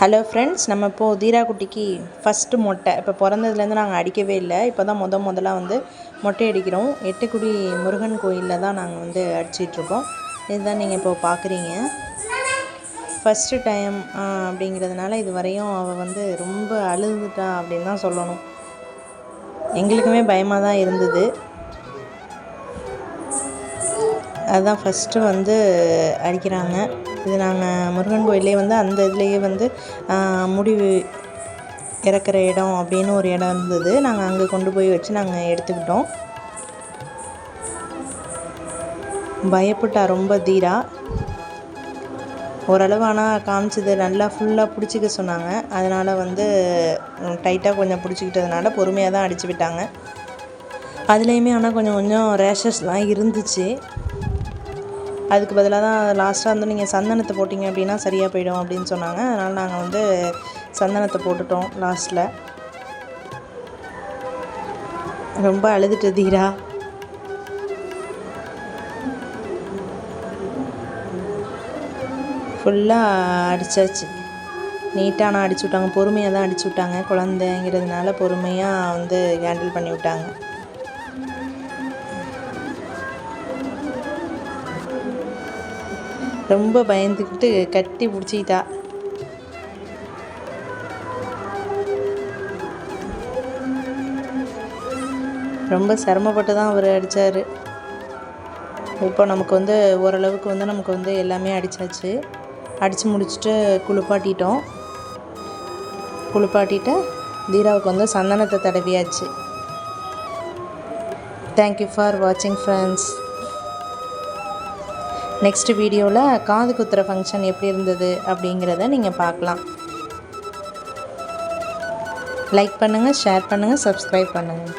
Hello friends நம்ம இப்போது தீரா குட்டிக்கு ஃபஸ்ட்டு மொட்டை. இப்போ பிறந்ததுலேருந்து நாங்கள் அடிக்கவே இல்லை. இப்போ தான் முத முதலாக வந்து மொட்டை அடிக்கிறோம். எட்டுக்குடி முருகன் கோயிலில் தான் நாங்கள் வந்து அடிச்சிட்ருக்கோம் இதுதான் நீங்கள் இப்போ பார்க்குறீங்க ஃபஸ்ட்டு டைம் அப்படிங்கிறதுனால இது வரையும் அவள் வந்து ரொம்ப அழுதுட்டா அப்படின்னு தான் சொல்லணும். எங்களுக்குமே பயமாக தான் இருந்தது. அதுதான் ஃபஸ்ட்டு வந்து அடிக்கிறாங்க. இது நாங்கள் முருகன் கோயிலே வந்து அந்த இதுலேயே வந்து முடி இறக்குற இடம் அப்படின்னு ஒரு இடம் இருந்தது. நாங்கள் அங்கே கொண்டு போய் வச்சு நாங்கள் எடுத்துக்கிட்டோம். பயப்பட்டா ரொம்ப தீரா. ஓரளவு ஆனால் காமிச்சது நல்லா ஃபுல்லாக பிடிச்சிக்க சொன்னாங்க. அதனால் வந்து டைட்டாக கொஞ்சம் பிடிச்சிக்கிட்டதுனால பொறுமையாக தான் அடித்து விட்டாங்க. அதுலேயுமே ஆனால் கொஞ்சம் கொஞ்சம் ரேஷஸ்லாம் இருந்துச்சு. அதுக்கு பதிலாக தான் லாஸ்ட்டாக வந்து நீங்கள் சந்தனத்தை போட்டிங்க அப்படின்னா சரியாக போயிடும் அப்படின்னு சொன்னாங்க. அதனால் நாங்கள் வந்து சந்தனத்தை போட்டுட்டோம் லாஸ்ட்டில் ரொம்ப அழுதுட்டு தீரா. ஃபுல்லாக அடித்தாச்சு நீட்டாக நான் அடிச்சு விட்டாங்க. பொறுமையாக தான் அடிச்சு விட்டாங்க குழந்தைங்கிறதுனால பொறுமையாக வந்து ஹேண்டில் பண்ணி விட்டாங்க. ரொம்ப பயந்துக்கிட்டு கட்டி பிடிச்சிக்கிட்டா. ரொம்ப சிரமப்பட்டு தான் அவர் அடித்தார் இப்போ நமக்கு வந்து ஓரளவுக்கு வந்து நமக்கு வந்து எல்லாமே அடித்தாச்சு அடித்து முடிச்சுட்டு குளிப்பாட்டிட்டோம். குளிப்பாட்டிட்டு தீராவுக்கு வந்து சந்தனத்தை தடவியாச்சு. தேங்க்யூ ஃபார் வாட்சிங் ஃப்ரெண்ட்ஸ் நெக்ஸ்ட் வீடியோவில் காது குத்துற ஃபங்க்ஷன் எப்படி இருந்தது அப்படிங்கிறத நீங்கள் பார்க்கலாம். லைக் பண்ணுங்கள் ஷேர் பண்ணுங்கள் சப்ஸ்கிரைப் பண்ணுங்கள்